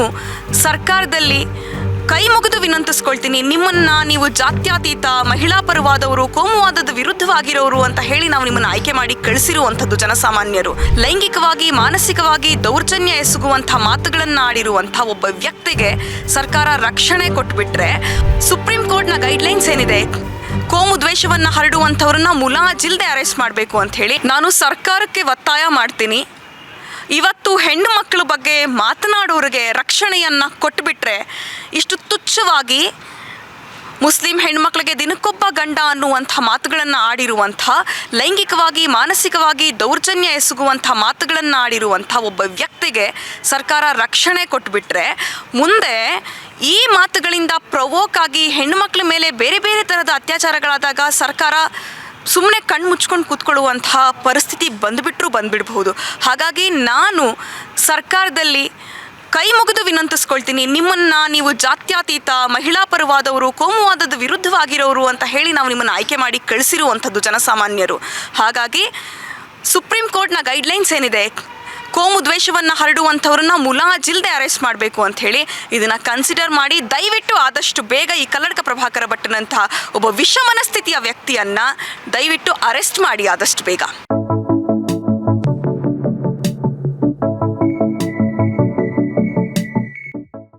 ನಾನು ಸರ್ಕಾರದಲ್ಲಿ ಕೈ ಮುಗಿದು ವಿನಂತಿಸ್ಕೊಳ್ತೀನಿ. ನಿಮ್ಮನ್ನ ನೀವು ಜಾತ್ಯಾತೀತ, ಮಹಿಳಾ ಪರವಾದವರು, ಕೋಮುವಾದದ ವಿರುದ್ಧವಾಗಿರೋರು ಅಂತ ಹೇಳಿ ನಾವು ನಿಮ್ಮನ್ನು ಆಯ್ಕೆ ಮಾಡಿ ಕಳಿಸಿರುವಂಥದ್ದು ಜನಸಾಮಾನ್ಯರು. ಲೈಂಗಿಕವಾಗಿ, ಮಾನಸಿಕವಾಗಿ ದೌರ್ಜನ್ಯ ಎಸಗುವಂಥ ಮಾತುಗಳನ್ನ ಆಡಿರುವಂಥ ಒಬ್ಬ ವ್ಯಕ್ತಿಗೆ ಸರ್ಕಾರ ರಕ್ಷಣೆ ಕೊಟ್ಬಿಟ್ರೆ ಸುಪ್ರೀಂ ಕೋರ್ಟ್ನ ಗೈಡ್ಲೈನ್ಸ್ ಏನಿದೆ? ಕೋಮು ದ್ವೇಷವನ್ನ ಹರಡುವಂಥವ್ರನ್ನ ಮುಲಾಜಿಲ್ದೆ ಅರೆಸ್ಟ್ ಮಾಡಬೇಕು ಅಂತ ಹೇಳಿ ನಾನು ಸರ್ಕಾರಕ್ಕೆ ಒತ್ತಾಯ ಮಾಡ್ತೀನಿ. ಇವತ್ತು ಹೆಣ್ಣು ಬಗ್ಗೆ ಮಾತನಾಡೋರಿಗೆ ರಕ್ಷಣೆಯನ್ನು ಕೊಟ್ಟುಬಿಟ್ರೆ ಇಷ್ಟು ತುಚ್ಛವಾಗಿ ಮುಸ್ಲಿಂ ಹೆಣ್ಮಕ್ಳಿಗೆ ದಿನಕ್ಕೊಬ್ಬ ಗಂಡ ಅನ್ನುವಂಥ ಮಾತುಗಳನ್ನು ಆಡಿರುವಂಥ, ಲೈಂಗಿಕವಾಗಿ, ಮಾನಸಿಕವಾಗಿ ದೌರ್ಜನ್ಯ ಎಸಗುವಂಥ ಮಾತುಗಳನ್ನು ಆಡಿರುವಂಥ ಒಬ್ಬ ವ್ಯಕ್ತಿಗೆ ಸರ್ಕಾರ ರಕ್ಷಣೆ ಕೊಟ್ಬಿಟ್ರೆ, ಮುಂದೆ ಈ ಮಾತುಗಳಿಂದ ಪ್ರವೋಕ್ ಆಗಿ ಹೆಣ್ಣುಮಕ್ಳ ಮೇಲೆ ಬೇರೆ ಬೇರೆ ಥರದ ಅತ್ಯಾಚಾರಗಳಾದಾಗ ಸರ್ಕಾರ ಸುಮ್ಮನೆ ಕಣ್ಣು ಮುಚ್ಕೊಂಡು ಕೂತ್ಕೊಳ್ಳುವಂತಹ ಪರಿಸ್ಥಿತಿ ಬಂದುಬಿಟ್ರೂ ಬಂದುಬಿಡ್ಬಹುದು. ಹಾಗಾಗಿ ನಾನು ಸರ್ಕಾರದಲ್ಲಿ ಕೈ ಮುಗಿದು ವಿನಂತಿಸ್ಕೊಳ್ತೀನಿ. ನಿಮ್ಮನ್ನು ನೀವು ಜಾತ್ಯಾತೀತ, ಮಹಿಳಾ ಪರವಾದವರು, ಕೋಮುವಾದದ ವಿರುದ್ಧವಾಗಿರೋರು ಅಂತ ಹೇಳಿ ನಾವು ನಿಮ್ಮನ್ನು ಆಯ್ಕೆ ಮಾಡಿ ಕಳಿಸಿರುವಂಥದ್ದು ಜನಸಾಮಾನ್ಯರು. ಹಾಗಾಗಿ ಸುಪ್ರೀಂ ಕೋರ್ಟ್ನ ಗೈಡ್ಲೈನ್ಸ್ ಏನಿದೆ? ಕೋಮು ದ್ವೇಷವನ್ನು ಹರಡುವಂಥವ್ರನ್ನ ಮುಲಾಜಿಲ್ಲದೆ ಅರೆಸ್ಟ್ ಮಾಡಬೇಕು ಅಂತ ಹೇಳಿ ಇದನ್ನು ಕನ್ಸಿಡರ್ ಮಾಡಿ ದಯವಿಟ್ಟು ಆದಷ್ಟು ಬೇಗ ಈ ಕಲ್ಲಡ್ಕ ಪ್ರಭಾಕರ ಭಟ್ಟನಂತಹ ಒಬ್ಬ ವಿಷಮನಸ್ಥಿತಿಯ ವ್ಯಕ್ತಿಯನ್ನು ದಯವಿಟ್ಟು ಅರೆಸ್ಟ್ ಮಾಡಿ ಆದಷ್ಟು ಬೇಗ.